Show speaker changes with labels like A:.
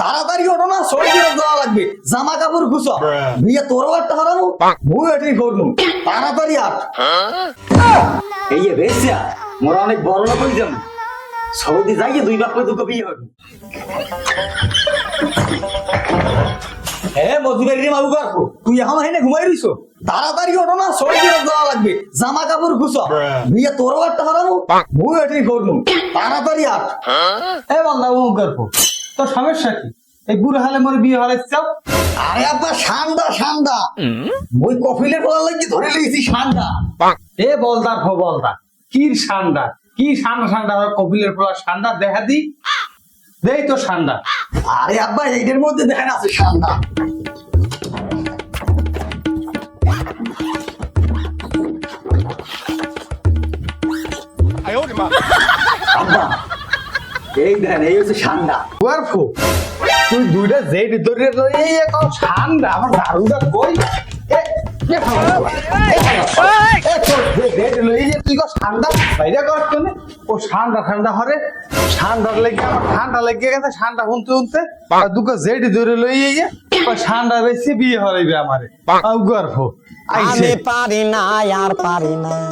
A: তাড়াতাড়ি ওঠো না দিয়ে দেওয়া লাগবে। জামা কাপড় ঘুষো বিয়ে তোরও একটা হারাবো বউ এটি করব। তাড়াতাড়ি আট এই যে বেশি মোরা অনেক বড় লোক হয়ে যাব। সৌদি যাইয়ে দুই বাপ দুটো বিয়ে হবে। হ্যাঁ মজুরি মাবু কাকু তুই এখন হেনে ঘুমাই রইছো? তাড়াতাড়ি ওঠো না দিয়ে দেওয়া লাগবে। জামা কাপড় ঘুষো বিয়ে তোরও একটা হারাবো বউ এটি করব। তাড়াতাড়ি আট
B: এ বান্দা ও তোর সমস্যা কি? এই বুড়ো হালে মোর বিয়ে হলে চাও
A: আরে আব্বা সান্দা সান্দা। ওই কফিলের বলার লাগি ধরে লিয়েছি সান্দা।
B: এ বলদার হো বলদা কি ঠান্ডা কি ঠান্ডা ঠান্ডা আমার কপিলের পোলা ঠান্ডা দেখা দি। দেই তো ঠান্ডা
A: আরে আব্বা এইটার মধ্যে দেখেন আছে সান্দা। আব্বা এই দেখেন এই হচ্ছে সান্দা
B: গল্প তুই দুইটা জেড ধরে লই এই এখন ঠান্ডা আমার দারুটা কই? এ এ ভালো এ তোর জেড লই যে তুই কো বাইরে কর কেন ও ঠান্ডা ঠান্ডা হরে। ঠান্ডা লেগে আমার ঠান্ডা লেগে গেছে ঠান্ডা হুনতে হুনতে। আর দুটো জেড ধরে লই এই ঠান্ডা বেশি বিয়ে হরাইবে আমারে। আউ গর্ভ
C: আমি পারি না আর পারি না।